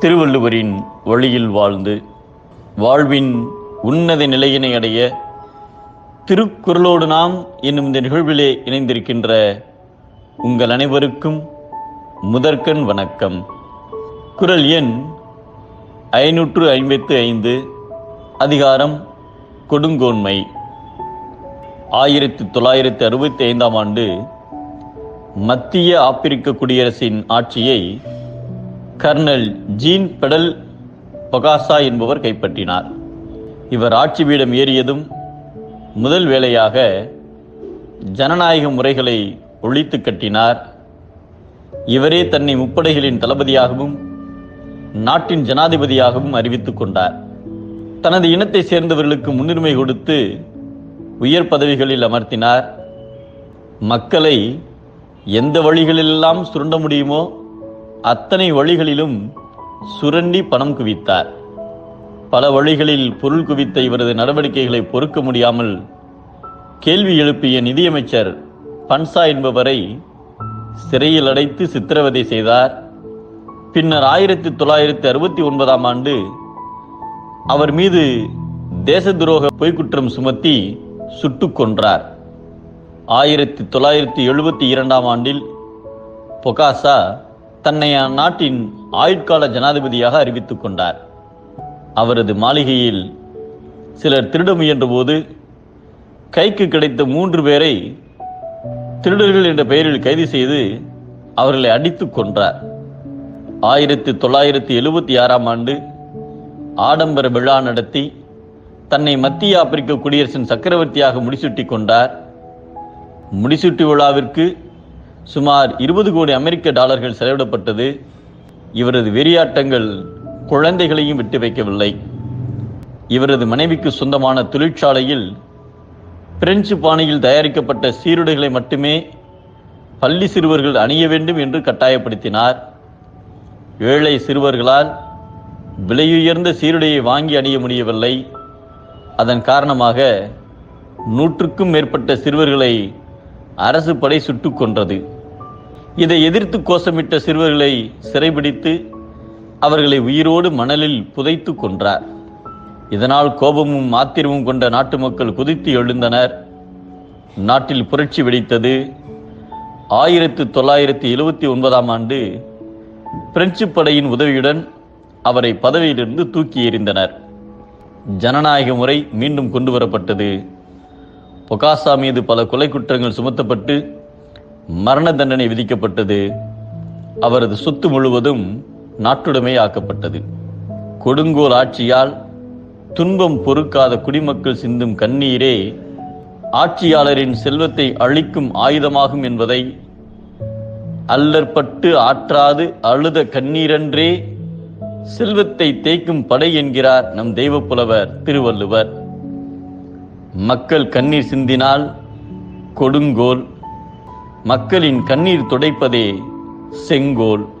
திருவள்ளுவரின் வழியில் வாழ்ந்து வாழ்வின் உன்னத நிலையினை அடைய திருக்குறளோடு நாம் என்னும் இந்த நிகழ்விலே இணைந்திருக்கின்ற உங்கள் அனைவருக்கும் முதற்கண் வணக்கம். குரல் எண் ஐநூற்று ஐம்பத்து ஐந்து அதிகாரம் கொடுங்கோன்மை. ஆயிரத்தி தொள்ளாயிரத்தி அறுபத்தி ஐந்தாம் ஆண்டு மத்திய ஆப்பிரிக்க குடியரசின் ஆட்சியை கர்னல் ஜீன் பெடல் பகாசா என்பவர் கைப்பற்றினார். இவர் ஆட்சி பீடம் ஏறியதும் முதல் வேலையாக ஜனநாயக முறைகளை ஒழித்து கட்டினார். இவரே தன்னை முப்படைகளின் தளபதியாகவும் நாட்டின் ஜனாதிபதியாகவும் அறிவித்துக் கொண்டார். தனது இனத்தை சேர்ந்தவர்களுக்கு முன்னுரிமை கொடுத்து உயர் பதவிகளில் அமர்த்தினார். மக்களை எந்த வழிகளிலெல்லாம் சுரண்ட முடியுமோ அத்தனை வழிகளிலும் சுரண்டி பணம் குவித்தார். பல வழிகளில் பொருள் குவித்த இவரது நடவடிக்கைகளை பொறுக்க முடியாமல் கேள்வி எழுப்பிய நிதியமைச்சர் பன்சா என்பவரை சிறையில் அடைத்து சித்திரவதை செய்தார். பின்னர் ஆயிரத்தி தொள்ளாயிரத்தி அறுபத்தி ஒன்பதாம் ஆண்டு அவர் மீது தேச துரோக பொய்க்குற்றம் சுமத்தி சுட்டுக் கொன்றார். ஆயிரத்தி தொள்ளாயிரத்தி எழுபத்தி இரண்டாம் ஆண்டில் பொகாசா தன்னை அந்நாட்டின் ஆயுட்கால ஜனாதிபதியாக அறிவித்துக் கொண்டார். அவரது மாளிகையில் சிலர் திருட முயன்றபோது கைக்கு கிடைத்த மூன்று பேரை திருடர்கள் என்ற பெயரில் கைது செய்து அவர்களை அடித்துக் கொன்றார். ஆயிரத்தி தொள்ளாயிரத்தி எழுபத்தி ஆறாம் ஆண்டு ஆடம்பர விழா நடத்தி தன்னை மத்திய ஆப்பிரிக்க குடியரசின் சக்கரவர்த்தியாக முடிசூட்டி கொண்டார். முடிசூட்டு விழாவிற்கு சுமார் இருபது கோடி அமெரிக்க டாலர்கள் செலவிடப்பட்டது. இவரது வெறியாட்டங்கள் குழந்தைகளையும் விட்டு வைக்கவில்லை. இவரது மனைவிக்கு சொந்தமான தொழிற்சாலையில் பிரெஞ்சு பாணியில் தயாரிக்கப்பட்ட சீருடைகளை மட்டுமே பள்ளி சிறுவர்கள் அணிய வேண்டும் என்று கட்டாயப்படுத்தினார். ஏழை சிறுவர்களால் விலையுயர்ந்த சீருடையை வாங்கி அணிய முடியவில்லை. அதன் காரணமாக நூற்றுக்கும் மேற்பட்ட சிறுவர்களை அரசு படை சுட்டுக் கொன்றது. இதை எதிர்த்து கோஷமிட்ட சிறுவர்களை சிறைபிடித்து அவர்களை உயிரோடு மணலில் புதைத்து கொன்றார். இதனால் கோபமும் ஆத்திரமும் கொண்ட நாட்டு மக்கள் குதித்து எழுந்தனர். நாட்டில் புரட்சி வெடித்தது. ஆயிரத்து தொள்ளாயிரத்தி எழுபத்தி ஒன்பதாம் ஆண்டு பிரெஞ்சு படையின் உதவியுடன் அவரை பதவியிலிருந்து தூக்கி எறிந்தனர். ஜனநாயக முறை மீண்டும் கொண்டு வரப்பட்டது. பொகாசா மீது பல கொலை குற்றங்கள் சுமத்தப்பட்டு மரண தண்டனை விதிக்கப்பட்டது. அவரது சொத்து முழுவதும் நாட்டுடைமை ஆக்கப்பட்டது. கொடுங்கோல் ஆட்சியால் துன்பம் பொறுக்காத குடிமக்கள் சிந்தும் கண்ணீரே ஆட்சியாளரின் செல்வத்தை அழிக்கும் ஆயுதமாகும் என்பதை அல்லற்பட்டு ஆற்றாது அழுத கண்ணீரன்றே செல்வத்தை தேய்க்கும் படை என்கிறார் நம் தெய்வப்புலவர் திருவள்ளுவர். மக்கள் கண்ணீர் சிந்தினால் கொடுங்கோல் மக்களின் கண்ணீர் துடைப்பதே செங்கோல்.